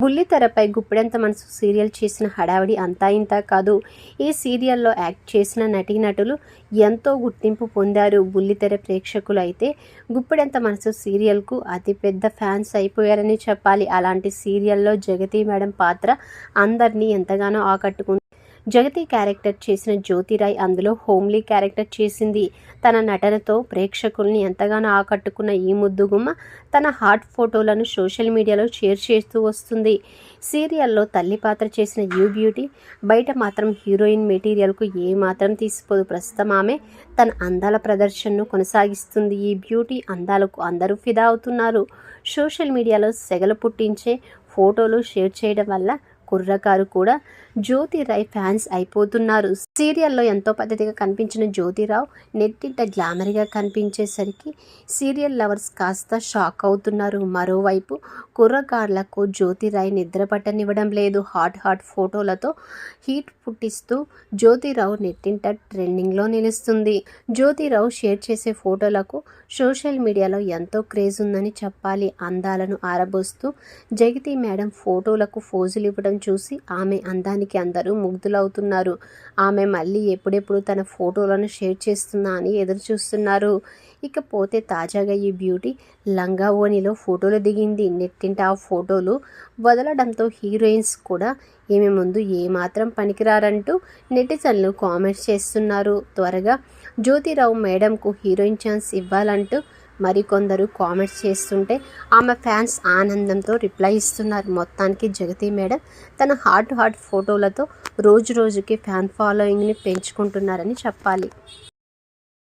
బుల్లితెరపై గుప్పెడంత మనసు సీరియల్ చేసిన హడావిడి అంతా ఇంత కాదు. ఈ సీరియల్లో యాక్ట్ చేసిన నటీనటులు ఎంతో గుర్తింపు పొందారు బుల్లితెర ప్రేక్షకులు అయితే. గుప్పెడంత మనసు సీరియల్కు అతిపెద్ద ఫ్యాన్స్ అయిపోయారని చెప్పాలి. అలాంటి సీరియల్లో జగతి మేడం పాత్ర అందరినీ ఎంతగానో ఆకట్టుకుంది. జగతి క్యారెక్టర్ చేసిన జ్యోతిరాయ్ అందులో హోమ్లీ క్యారెక్టర్ చేసింది. తన నటనతో ప్రేక్షకుల్ని ఎంతగానో ఆకట్టుకున్న ఈ ముద్దుగుమ్మ తన హాట్ ఫోటోలను సోషల్ మీడియాలో షేర్ చేస్తూ వస్తుంది. సీరియల్లో తల్లి పాత్ర చేసిన యూ బ్యూటీ బయట మాత్రం హీరోయిన్ మెటీరియల్కు ఏమాత్రం తీసిపోదు. ప్రస్తుతం ఆమె తన అందాల ప్రదర్శనను కొనసాగిస్తుంది. ఈ బ్యూటీ అందాలకు అందరూ ఫిదా అవుతున్నారు. సోషల్ మీడియాలో సెగలు పుట్టించే ఫోటోలు షేర్ చేయడం వల్ల కుర్రకారు కూడా జ్యోతిరాయ్ ఫ్యాన్స్ అయిపోతున్నారు. సీరియల్లో ఎంతో పద్ధతిగా కనిపించిన జ్యోతిరావు నెట్టింట గ్లామర్గా కనిపించేసరికి సీరియల్ లవర్స్ కాస్త షాక్ అవుతున్నారు. మరోవైపు కుర్రకారులకు జ్యోతిరాయ్ నిద్ర పట్టనివ్వడం లేదు. హాట్ హాట్ ఫోటోలతో హీట్ పుట్టిస్తూ జ్యోతిరావు నెట్టింట ట్రెండింగ్లో నిలుస్తుంది. జ్యోతిరావు షేర్ చేసే ఫోటోలకు సోషల్ మీడియాలో ఎంతో క్రేజ్ ఉందని చెప్పాలి. అందాలను ఆరబోస్తూ జగతి మేడం ఫోటోలకు ఫోజులు ఇవ్వడం చూసి ఆమె అందానికి అందరూ ముగ్ధులవుతున్నారు. ఆమె మళ్ళీ ఎప్పుడెప్పుడు తన ఫోటోలను షేర్ చేస్తుందా అని ఎదురు చూస్తున్నారు. ఇకపోతే తాజాగా ఈ బ్యూటీ లంగా ఓణిలో ఫోటోలు దిగింది. నెట్టింట ఆ ఫోటోలు వదలడంతో హీరోయిన్స్ కూడా ఈమె ముందు ఏమాత్రం పనికిరారంటూ నెటిజన్లు కామెంట్స్ చేస్తున్నారు. త్వరగా జ్యోతిరావు మేడంకు హీరోయిన్ ఛాన్స్ ఇవ్వాలంటూ మరికొందరు కామెంట్స్ చేస్తుంటే ఆమె ఫ్యాన్స్ ఆనందంతో రిప్లై ఇస్తున్నారు. మొత్తానికి జగతి మేడం తన హార్ట్ హార్ట్ ఫోటోలతో రోజు రోజుకి ఫ్యాన్ ఫాలోయింగ్ని పెంచుకుంటున్నారని చెప్పాలి.